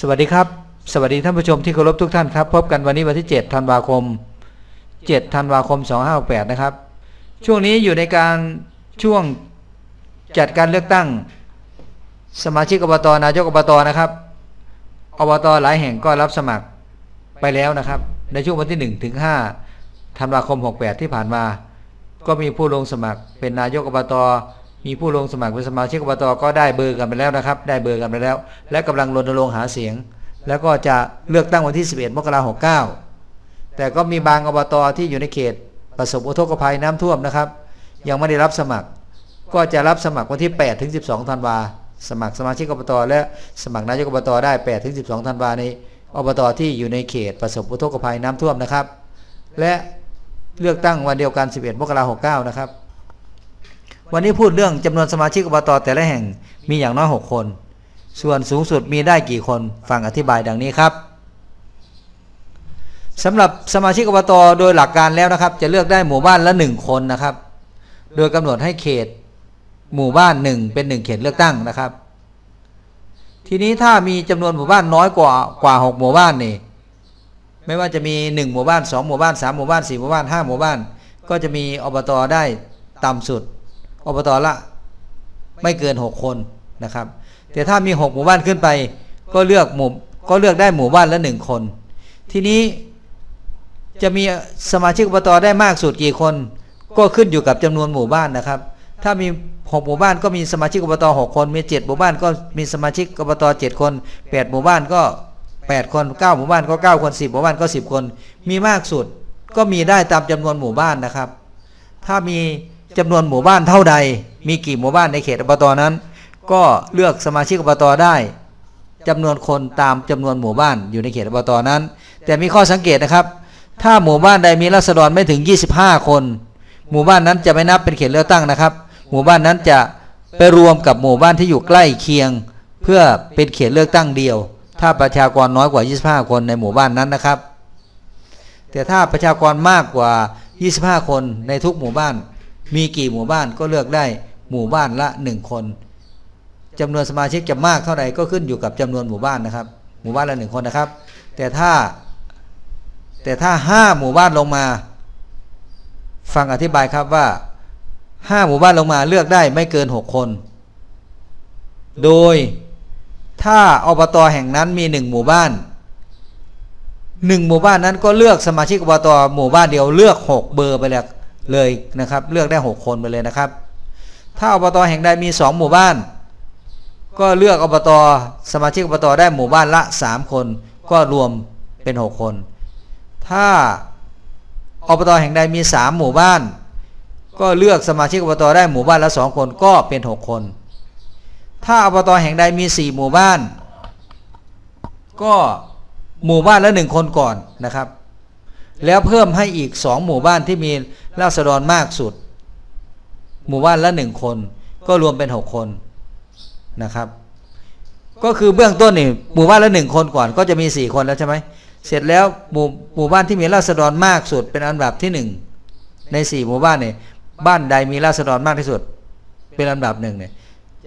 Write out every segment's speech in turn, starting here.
สวัสดีครับ สวัสดีท่านผู้ชมที่เคารพทุกท่านครับ พบกันวันนี้วันที่ 7 ธันวาคม 7 ธันวาคม 2568 นะครับ ช่วงนี้อยู่ในการช่วงจัดการเลือกตั้ง สมาชิกอบตนายกอบตนะครับ อบตหลายแห่งก็รับสมัครไปแล้วนะครับ ในช่วงวันที่ 1 ถึง 5 ธันวาคม 68 ที่ผ่านมา ก็มีผู้ลงสมัครเป็นนายกอบต มีผู้ลงสมัครเป็นสมาชิกอบตก็ได้เบอร์กันไปแล้วนะครับ ได้เบอร์กันไปแล้ว และกำลังรณรงค์หาเสียง แล้วก็จะเลือกตั้งวันที่ 11 มกราคม69แต่ก็มีบางอบตที่อยู่ในเขต ประสบอุทกภัยน้ำท่วมนะครับ ยังไม่ได้รับสมัคร ก็จะรับสมัครวันที่8ถึง12ธันวาสมัครสมาชิกอบตและสมัครนายกอบตได้8ถึง12ธันวาในอบตที่อยู่ในเขตประสบอุทกภัยน้ำท่วมนะครับ และเลือกตั้งวันเดียวกัน 11 มกราคม69 นะครับ วันนี้พูดเรื่องจำนวนสมาชิกอบตแต่ละแห่งมีอย่างน้อย 6 คน ส่วนสูงสุดมีได้กี่คนฟังอธิบายดังนี้ครับสำหรับสมาชิกอบตโดยหลักการแล้วนะครับ จะเลือกได้หมู่บ้านละ 1 คนนะครับ โดยกำหนดให้เขตหมู่บ้านหนึ่งเป็นหนึ่งเขตเลือกตั้งนะครับ ทีนี้ถ้ามีจำนวนหมู่บ้านน้อยกว่ากว่าหกหมู่บ้านนี่ไม่ว่าจะมีหนึ่งหมู่บ้านสองหมู่บ้านสามหมู่บ้านสี่หมู่บ้านห้าหมู่บ้าน ก็จะมีอบตได้ต่ำสุด อบตละ ไม่เกินหกคนนะครับ แต่ถ้ามีหกหมู่บ้านขึ้นไป ก็เลือกหมู่ก็เลือกได้หมู่บ้านละหนึ่งคน ทีนี้จะมีสมาชิกอบตได้มากสุดกี่คน ก็ขึ้นอยู่กับจำนวนหมู่บ้านนะครับ ถ้ามีหกหมู่บ้านก็มีสมาชิกอบตหกคน มีเจ็ดหมู่บ้านก็มีสมาชิกอบตเจ็ดคนแปดหมู่บ้านก็แปดคนเก้าหมู่บ้านก็เก้าคนสิบหมู่บ้านก็สิบคน มีมากสุดก็มีได้ตามจำนวนหมู่บ้านนะครับ ถ้ามี จำนวนหมู่บ้านเท่าใด มีกี่หมู่บ้านในเขตอบตนั้น ก็เลือกสมาชิกอบตได้จำนวนคนตามจำนวนหมู่บ้านอยู่ในเขตอบตนั้น แต่มีข้อสังเกตนะครับ ถ้าหมู่บ้านใดมีราษฎรไม่ถึง 25 คน หมู่บ้านนั้นจะไม่นับเป็นเขตเลือกตั้งนะครับ หมู่บ้านนั้นจะไปรวมกับหมู่บ้านที่อยู่ใกล้เคียง เพื่อเป็นเขตเลือกตั้งเดียว ถ้าประชากรน้อยกว่า 25 คนในหมู่บ้านนั้นนะครับ แต่ถ้าประชากรมากกว่า 25 คนในทุกหมู่บ้าน มีกี่หมู่บ้านก็เลือกได้หมู่บ้านละ 1 คนจำนวนสมาชิกจะมากเท่าไหร่ก็ขึ้นอยู่กับจำนวนหมู่บ้านนะครับ หมู่บ้านละหนึ่งคนนะครับ แต่ถ้าแต่ถ้าห้าหมู่บ้านลงมา ฟังอธิบายครับว่าห้าหมู่บ้านลงมาเลือกได้ไม่เกินหกคน โดยถ้าอบตแห่งนั้นมีหนึ่งหมู่บ้านหนึ่งหมู่บ้านนั้นก็เลือกสมาชิกอบตหมู่บ้านเดียวเลือกหกเบอร์ไปเลย เลยนะครับ เลือกได้หกคนไปเลยนะครับ ถ้าอบตแห่งใดมีสองหมู่บ้าน ก็เลือกอบตสมาชิกอบตได้หมู่บ้านละสามคน ก็รวมเป็นหกคน ถ้าอบตแห่งใดมีสามหมู่บ้าน ก็เลือกสมาชิกอบตได้หมู่บ้านละสองคนก็เป็นหกคน ถ้าอบตแห่งใดมีสี่หมู่บ้าน ก็หมู่บ้านละหนึ่งคนก่อนนะครับแล้วเพิ่มให้อีกสองหมู่บ้านที่มี ราษฎรมากสุด หมู่บ้านละหนึ่งคน ก็รวมเป็นหกคนนะครับ ก็คือเบื้องต้นนี่หมู่บ้านละหนึ่งคนก่อนก็จะมีสี่คนแล้วใช่ไหมเสร็จแล้วหมู่หมู่บ้านที่มีราษฎรมากสุด เป็นอันดับที่หนึ่งในสี่หมู่บ้านเนี่ยบ้านใดมีราษฎรมากที่สุด เป็นอันดับหนึ่งเนี่ย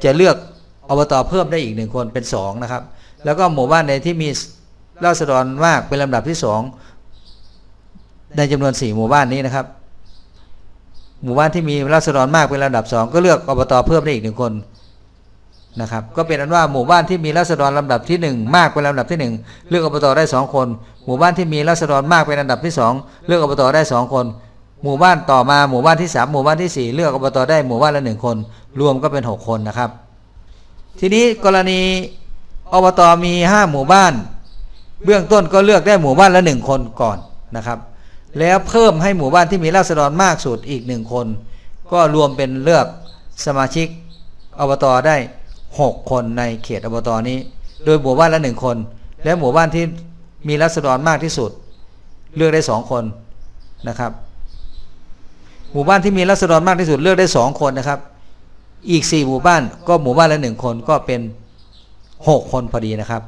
จะเลือกอบตเพิ่มได้อีกหนึ่งคนเป็นสองนะครับ แล้วก็หมู่บ้านใดที่มีราษฎรมากเป็นลำดับที่สองในจำนวนสี่หมู่บ้านนี้นะครับ หมู่บ้านที่มีราษฎรมากเป็นลำดับสองก็เลือกอบตเพิ่มได้อีกหนึ่งคนนะครับก็เป็นอันว่าหมู่บ้านที่มีราษฎรลำดับที่ 1 มากเป็นลำดับที่ 1 เลือกอบตได้ 2 คน หมู่บ้านที่มีราษฎรมากเป็นอันดับที่ 2 เลือกอบตได้ 2 คน หมู่บ้านต่อมาหมู่บ้านที่ 3 หมู่บ้านที่ 4 เลือกอบตได้หมู่บ้านละ 1 คน รวมก็เป็น 6 คนนะครับ ทีนี้กรณีอบตมี 5 หมู่บ้าน เบื้องต้นก็เลือกได้หมู่บ้านละ 1 คนก่อนนะครับ แล้วเพิ่มให้หมู่บ้านที่มีราษฎรมากสุดอีก1คน ก็รวมเป็นเลือกสมาชิกอบตได้ 6 คนในเขตอบตนี้ โดยหมู่บ้านละหนึ่งคน และหมู่บ้านที่มีรัษฎรมากที่สุด เลือกได้สองคนนะครับ หมู่บ้านที่มีรัษฎรมากที่สุดเลือกได้สองคนนะครับ อีก4หมู่บ้านก็หมู่บ้านละหนึ่งคนก็เป็น6คนพอดีนะครับ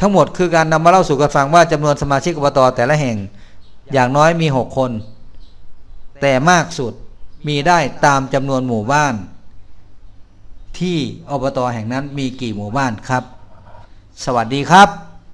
ทั้งหมดคือการนำมาเล่าสู่กันฟังว่าจำนวนสมาชิกอบตแต่ละแห่ง อย่างน้อยมี 6 คน แต่มากสุดมีได้ตามจำนวนหมู่บ้าน ที่อบตแห่งนั้นมีกี่หมู่บ้านครับ สวัสดีครับ